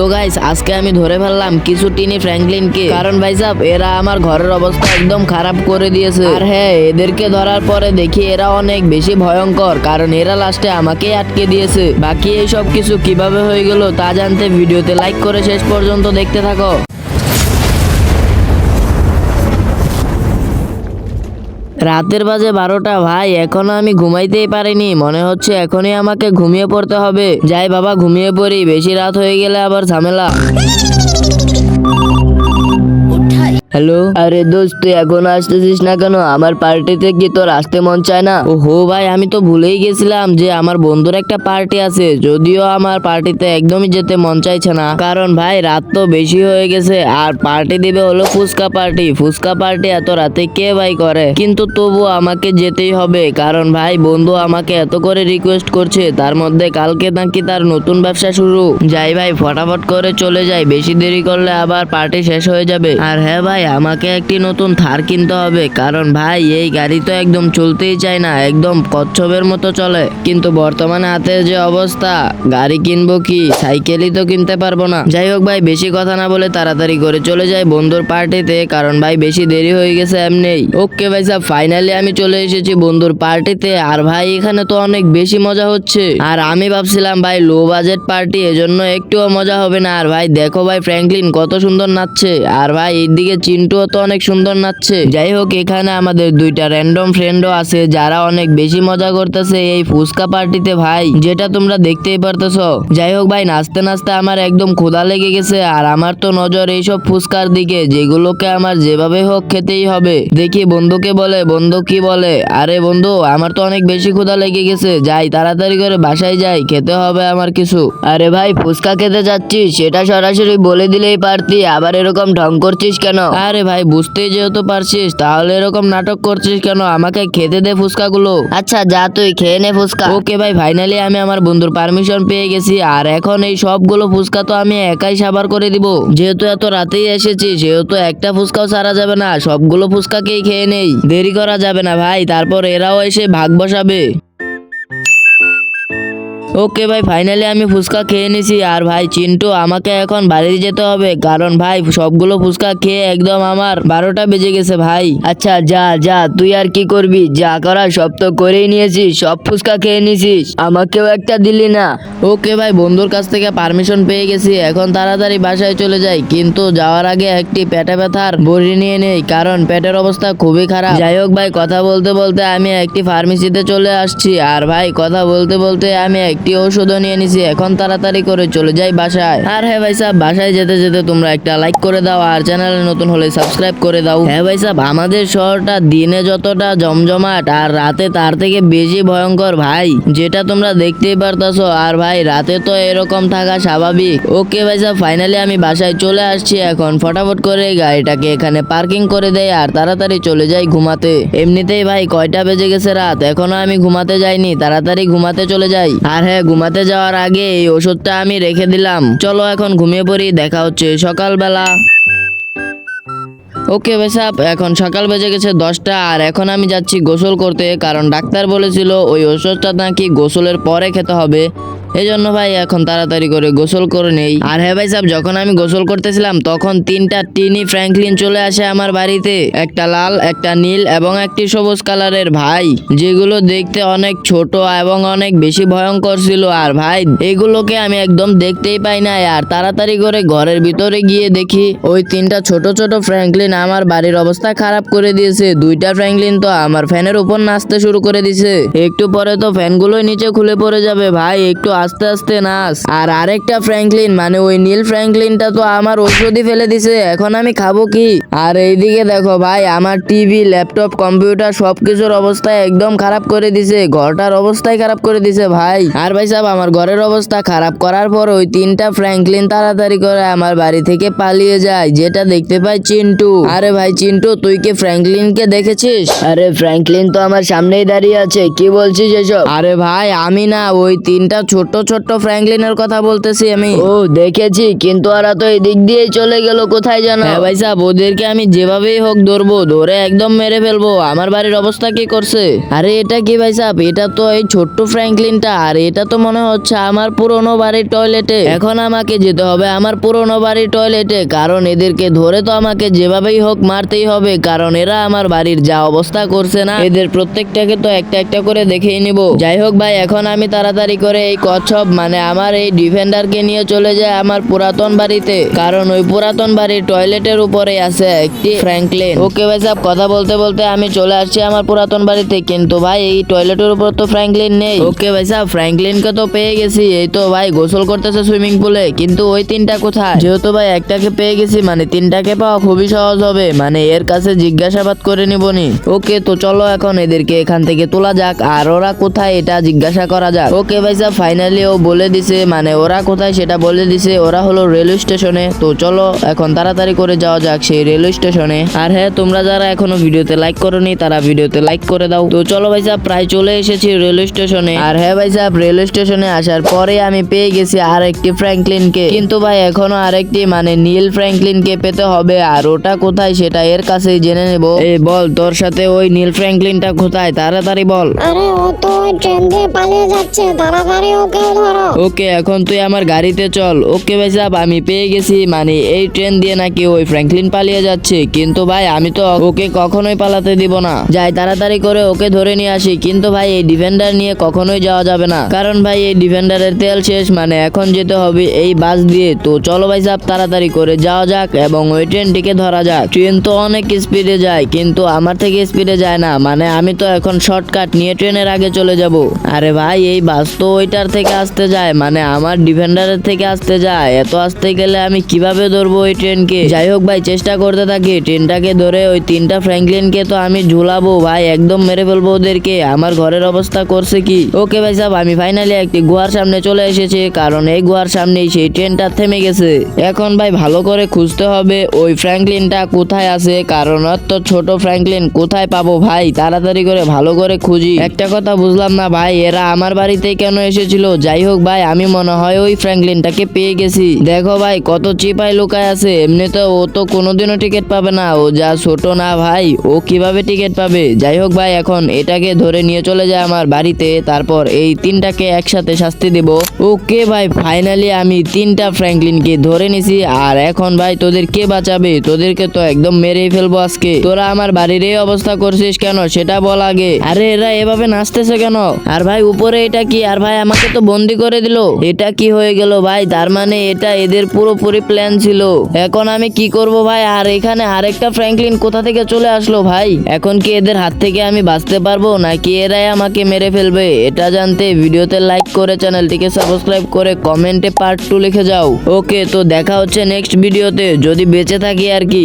তো গাইস আজকে আমি ধরে ফেললাম কিছু টিনি ফ্র্যাঙ্কলিনকে। কারণ ভাই সাহেব এরা আমার ঘরের অবস্থা একদম খারাপ করে দিয়েছে। আর হ্যাঁ এদেরকে ধরার পরে দেখি এরা অনেক বেশি ভয়ঙ্কর, কারণ এরা লাস্টে আমাকেই আটকে দিয়েছে। বাকি এই সব কিছু কীভাবে হয়ে গেল তা জানতে ভিডিওতে লাইক করে শেষ পর্যন্ত দেখতে থাকো। রাতের বাজে বারোটা, ভাই, এখনও আমি ঘুমাইতেই পারিনি। মনে হচ্ছে এখনই আমাকে ঘুমিয়ে পড়তে হবে। যাই বাবা, ঘুমিয়ে পড়ি, বেশি রাত হয়ে গেলে আবার ঝামেলা। হ্যালো? আরে দোস্ত, তুই এখন আসতেছিস না কেন? আমার পার্টিতে কি তোর আসতে মন চায় না। ও হো ভাই, আমি তো ভুলেই গেছিলাম যে আমার বন্ধুর একটা পার্টি আছে। যদিও আমার পার্টিতে একদমই যেতে মন চাইছে না। কারণ ভাই, রাত তো বেশি হয়ে গেছে। আর পার্টি দিবে হলো ফুচকা পার্টি ফুচকা পার্টি এত রাতে কে ভাই করে? কিন্তু তবু আমাকে যেতেই হবে। কারণ ভাই, বন্ধু আমাকে এত করে রিকোয়েস্ট করছে, তার মধ্যে কালকে নাকি তার নতুন ব্যবসা শুরু। যাই ভাই, ফটাফট করে চলে যাই। বেশি দেরি করলে আবার পার্টি শেষ হয়ে যাবে। আর হ্যাঁ ভাই আমাকে একটি নতুন থার কিনতে হবে। কারণ ভাই, এই গাড়ি তো একদম চলতেই চায় না, একদম কচ্ছপের মতো চলে। কিন্তু বর্তমানে হাতে যে অবস্থা, গাড়ি কিনবো কি, সাইকেলই তো কিনতে পারব না। যাই হোক ভাই, বেশি কথা না বলে তাড়াতাড়ি করে চলে যাই বন্ধুর পার্টিতে, কারণ ভাই, বেশি দেরি হয়ে গেছে এমনি ওকে ভাই সাহেব ফাইনালি আমি চলে এসেছি বন্ধুর পার্টিতে। আর ভাই, এখানে তো অনেক বেশি মজা হচ্ছে। আর আমি ভাবছিলাম ভাই লো বাজেট পার্টি এজন্য একটুও মজা হবে না। আর ভাই, দেখো ভাই ফ্র্যাঙ্কলিন কত সুন্দর নাচছে। আর ভাই, এইদিকে চিন্টুও তো অনেক সুন্দর নাচছে। যাই হোক এখানে আমাদের দুইটা র্যান্ডম ফ্রেন্ডও আছে, যারা অনেক বেশি মজা করতেছে এই ফুচকা পার্টিতে ভাই, যেটা তোমরা দেখতেই পারতেছো। যাই হোক ভাই, নাচতে নাচতে আমার একদম ক্ষুধা লেগে গেছে, আর আমার তো নজর এইসব ফুচকার দিকে, যেগুলোকে আমার যেভাবে হোক খেতেই হবে। দেখি বন্ধুকে বলে, বন্ধু কি বলে? আরে বন্ধু, আমার তো অনেক বেশি ক্ষুধা লেগে গেছে, যাই তাড়াতাড়ি করে বাসায় যাই, খেতে হবে আমার কিছু। আরে ভাই, ফুচকা খেতে যাচ্ছিস, সেটা সরাসরি বলে দিলেই পারতি, আবার এরকম ঢং করছিস কেন? আরে ভাই বুঝতেই যেহেতু পারছিস তাহলে এরকম নাটক করছিস কেন? আমাকে খেতে দে ফুচকাগুলো। আচ্ছা যা তুই খেয়ে নে ফুচকা। ওকে ভাই ফাইনালি আমি আমার বন্ধুর পারমিশন পেয়ে গেছি আর এখন এই সবগুলো ফুচকা তো আমি একাই সাবার করে দিব। যেহেতু এত রাতেই এসেছি সেহেতু একটা ফুচকাও সারা যাবে না সবগুলো ফুচকাকেই খেয়ে নেই। দেরি করা যাবে না ভাই তারপর এরাও এসে ভাগ বসাবে। ওকে ভাই ফাইনালি আমি ফুচকা খেয়ে নিছি। আর ভাই, চিন্টু, আমাকে এখন বাড়ি যেতে হবে। কারণ ভাই, সবগুলো ফুচকা খেয়ে একদম আমার বারোটা বেজে গেছে ভাই। আচ্ছা যা যা, তুই আর কি করবি? যা করা সব তো করেই নিয়েছিস সব ফুচকা খেয়ে নিছিস। আমাকেও একটা দিলি না। ওকে ভাই, বন্ধুর কাছ থেকে পারমিশন পেয়ে গেছি। এখন তাড়াতাড়ি বাসায় চলে যাই। কিন্তু যাওয়ার আগে একটি পেটে ব্যথার বড়ি নিয়ে নেই, কারণ পেটের অবস্থা খুবই খারাপ। যাই হোক ভাই, কথা বলতে বলতে আমি একটি ফার্মেসিতে চলে আসছি। আর ভাই, কথা বলতে বলতে আমি একটি ওষুধও নিয়ে নিছি, এখন তাড়াতাড়ি করে চলে যাই বাসায়। আর হ্যাঁ ভাই সাহেব বাসায় যেতে যেতে তোমরা একটা লাইক করে দাও আর চ্যানেলে নতুন হলে সাবস্ক্রাইব করে দাও। হ্যাঁ ভাই সাহেব আমাদের শহরটা দিনে যতটা জমজমাট আর রাতে তার থেকে বেশি ভয়ঙ্কর ভাই, যেটা তোমরা দেখতেই পারতাছো। আর ভাই, রাতে তো এরকম থাকা স্বাভাবিক। ওকে ভাই সাহেব ফাইনালি আমি বাসায় চলে আসছি এখন। ফটাফট করে গাড়িটাকে এখানে পার্কিং করে দেয় আর তাড়াতাড়ি চলে যাই ঘুমাতে। এমনিতেই ভাই কয়টা বেজে গেছে রাত? এখনও আমি ঘুমাতে যাইনি, তাড়াতাড়ি ঘুমাতে চলে যাই। আর হ্যাঁ ঘুমাতে যাওয়ার আগে এই ওষুধটা আমি রেখে দিলাম। চলো এখন ঘুমিয়ে পড়ি, দেখা হচ্ছে সকালবেলা। ওকে সাহেব এখন সকাল বেজে গেছে দশটা, আর এখন আমি যাচ্ছি গোসল করতে, কারণ ডাক্তার বলেছিল ওই ওষুধটা নাকি গোসলের পরে খেতে হবে। এই জন্য ভাই এখন তাড়াতাড়ি করে গোসল করে নেই। আর হ্যাঁ ভাই সাহেব যখন আমি গোসল করতেছিলাম, তখন তিনটা টিনি ফ্র্যাঙ্কলিন চলে আসে আমার বাড়িতে। একটা লাল, একটা নীল এবং একটি সবুজ কালারের ভাই, যেগুলো দেখতে অনেক ছোট এবং অনেক বেশি ভয়ঙ্কর ছিল। আর ভাই, এগুলোকে আমি একদম দেখতেই পাই না আর তাড়াতাড়ি করে ঘরের ভিতরে গিয়ে দেখি, ওই তিনটা ছোট ছোট ফ্র্যাঙ্কলিন আমার বাড়ির অবস্থা খারাপ করে দিয়েছে। দুইটা ফ্র্যাঙ্কলিন তো আমার ফ্যানের উপর নাচতে শুরু করে দিছে। একটু পরে তো ফ্যানগুলোই নিচে খুলে পড়ে যাবে। ভাই, একটু আস্তে আস্তে নাচ। আর আরেকটা ফ্র্যাঙ্কলিন মানে ওই নীল ফ্র্যাঙ্কলিনটা তো আমার ঔষধি ফেলে দিছে, এখন আমি খাব কি? আর এইদিকে দেখো ভাই, আমার টিভি, ল্যাপটপ, কম্পিউটার সবকিছুর অবস্থা একদম খারাপ করে দিছে, ঘরটার অবস্থাই খারাপ করে দিছে ভাই। আর ভাই সাহেব, আমার ঘরের অবস্থা খারাপ করার পর ওই তিনটা ফ্র্যাঙ্কলিন তাড়াতাড়ি করে আমার বাড়ি থেকে পালিয়ে যায়, যেটা দেখতে পাই চিন্টু। আরে ভাই চিন্টু, তুই কি ফ্র্যাঙ্কলিনকে দেখেছিস? আরে ফ্র্যাঙ্কলিন তো আমার সামনেই দাঁড়িয়ে আছে, কি বলছিস এসব? আরে ভাই, আমি না, ওই তিনটা ছোট ছোট্ট ছোট্ট ফ্র্যাঙ্কলিনের কথা বলতেছি আমি। ও দেখেছি কিন্তু ওরা তো এই দিক দিয়েই চলে গেল কোথায় জানো হ্যাঁ ভাই সাহেব ওদেরকে আমি যেভাবেই হোক ধরবো ধরে একদম মেরে ফেলব। আমার বাড়ির অবস্থা কি করছে? আরে এটা কি ভাই সাহেব? এটা তো এই ছোট্ট ফ্র্যাঙ্কলিনটা আর এটা তো মনে হচ্ছে আমার পুরনো বাড়ির টয়লেটে। এখন আমাকে যেতে হবে আমার পুরনো বাড়ির টয়লেটে কারণ এদেরকে ধরে তো আমাকে যেভাবেই হোক মারতেই হবে কারণ এরা আমার বাড়ির যা অবস্থা করছে না এদের প্রত্যেকটাকে তো একটা একটা করে দেখেই নিব। যাই হোক ভাই এখন আমি তাড়াতাড়ি করে এই কচ্ছপ মানে আমার এই ডিফেন্ডারকে নিয়ে চলে যায় আমার পুরাতন বাড়িতে। কারণ ওই পুরাতন বাড়ির টয়লেটের উপরে আছে একটি ফ্র্যাঙ্কলিন। ওকে ভাই সাহেব, কথা বলতে বলতে আমি চলে আসছি আমার পুরাতন বাড়িতে। কিন্তু ভাই, এই টয়লেটের উপর তো ফ্র্যাঙ্কলিন নেই। ওকে ভাই সাহেব, ফ্র্যাঙ্কলিনকে তো পেয়ে গেছি। এই তো ভাই, গোসল করতেছে সুইমিং পুলে। কিন্তু ওই তিনটা কোথায়? যেহেতু ভাই, একটাকে পেয়ে গেছি মানে তিনটাকে পাওয়া খুবই সহজ হবে। মানে এর কাছে জিজ্ঞাসাবাদ করে নিবনি ওকে, তো চলো এখন এদেরকে এখান থেকে তোলা যাক। আর ওরা কোথায়, এটা জিজ্ঞাসা করা যাক। ওকে ভাই সাহেব ফাইনালি ও বলে দিছে মানে ওরা কোথায় সেটা বলে দিছে, ওরা হলো রেলওয়ে স্টেশনে। তো চলো, এখন তাড়াতাড়ি করে যাওয়া যাক সেই রেলওয়ে স্টেশনে। আর হ্যাঁ তোমরা যারা এখনও ভিডিওতে লাইক করোনি, তারা ভিডিওতে লাইক করে দাও। তো চলো ভাই সাহেব, প্রায় চলে এসেছি রেলওয়ে স্টেশনে। আর হ্যাঁ ভাই সাহেব, রেলওয়ে স্টেশনে আসার পরে আমি পেয়ে গেছি আর একটি ফ্র্যাঙ্কলিনকে। কিন্তু ভাই, এখনও আরেকটি মানে নীল ফ্র্যাঙ্কলিনকে পেতে হবে। আর ওটা কোথায় সেটা এর কাছেই জেনে নেব। এই বল, তোর সাথে ওই নীল ফ্র্যাঙ্কলিনটা কোথায়? তাড়াতাড়ি বল। আরে ও তো ট্রেন দিয়ে পালিয়ে যাচ্ছে, তাড়াতাড়ি ওকে ওকে, এখন তুই আমার গাড়িতে চল। ওকে ভাই সাহেব, আমি পেয়ে গেছি মানে এই ট্রেন দিয়ে নাকি ওই ফ্র্যাঙ্কলিন পালিয়ে যাচ্ছে। কিন্তু ভাই, আমি তো ওকে কখনোই পালাতে দিব না। যাই তাড়াতাড়ি করে ওকে ধরে নিয়ে আসি। কিন্তু ভাই, এই ডিফেন্ডার নিয়ে কখনোই যাওয়া যাবে না। কারণ ভাই, এই ডিফেন্ডারের তেল শেষ। মানে এখন যেতে হবে এই বাস দিয়ে। তো চলো ভাই সাহেব, তাড়াতাড়ি করে যাওয়া যাক এবং ওই ট্রেনটিকে ধরা যাক। ট্রেন তো অনেক স্পিডে যায়, কিন্তু আমার থেকে স্পিডে যায় না। মানে আমি তো এখন শর্টকাট নিয়ে ট্রেনের আগে চলে যাব। আরে ভাই, এই বাস তো ওইটার থেকে আসতে যায় মানে আমার ডিফেন্ডারের থেকে আসতে যায়। এত আসতে গেলে আমি কীভাবে ধরবো ওই ট্রেনকে যাই হোক ভাই, চেষ্টা করতে থাকি। ট্রেনটাকে ধরে ওই তিনটা ফ্র্যাঙ্কলিনকে তো আমি ঝুলাবো, ভাই। একদম মেরে ফেলব ওদেরকে। আমার ঘরের অবস্থা করছে কি? ওকে ভাই সাহেব, আমি ফাইনালি একটি গুহার সামনে চলে এসেছি, কারণ এই গুহার সামনেই সেই ট্রেনটা থেমে গেছে। এখন ভাই, ভালো করে খুঁজতে হবে ওই ফ্র্যাঙ্কলিনটা কোথায় আছে, কারণ ওর তো ছোট ফ্র্যাঙ্কলিন কোথায় পাবো ভাই? তাড়াতাড়ি করে ভালো করে খুঁজি। একটা কথা বুঝলাম না ভাই, এরা আমার বাড়িতেই কেন এসেছিল? যাই হোক ভাই, আমি মনে হয় ওই ফ্র্যাঙ্কলিনটাকে পেয়ে গেছি। দেখো ভাই, কত চিপাই লুকায় আছে। এমনিতে ও তো কোনোদিনও টিকিট পাবে না। ও যা ছোট না ভাই, ও কীভাবে টিকিট পাবে? যাই হোক ভাই, এখন এটাকে ধরে নিয়ে চলে যায় আমার বাড়িতে। তারপর এই তিনটাকে একসাথে শাস্তি দেব। ওকে ভাই ফাইনালি আমি তিনটা ফ্র্যাঙ্কলিনকে ধরে নিছি। আর এখন ভাই, তোদের কে বাঁচাবে? তোদেরকে তো একদম মেরেই ফেলব আজকে। তোরা আমার বাড়ির এই অবস্থা করছিস কেন? সেটা বল আগে। আরে এরা এভাবে নাচতেছে কেন? আর ভাই, উপরে এটা কি? আর ভাই, আমাকে তো বন্দি করে দিল। এটা কি হয়ে গেল ভাই? তার মানে এটা এদের পুরোপুরি প্ল্যান ছিল। এখন আমি কি করব ভাই? আর এখানে আরেকটা ফ্র্যাঙ্কলিন কোথা থেকে চলে আসলো ভাই? এখন কি এদের হাত থেকে আমি বাঁচতে পারব? নাকি এরাই আমাকে মেরে ফেলবে? এটা জানতে ভিডিওতে লাইক করে চ্যানেলটিকে সাবস্ক্রাইব করে কমেন্টে পার্ট টু লিখে যাও। ওকে তো দেখা হচ্ছে নেক্সট ভিডিওতে যদি বেঁচে থাকি আর কি।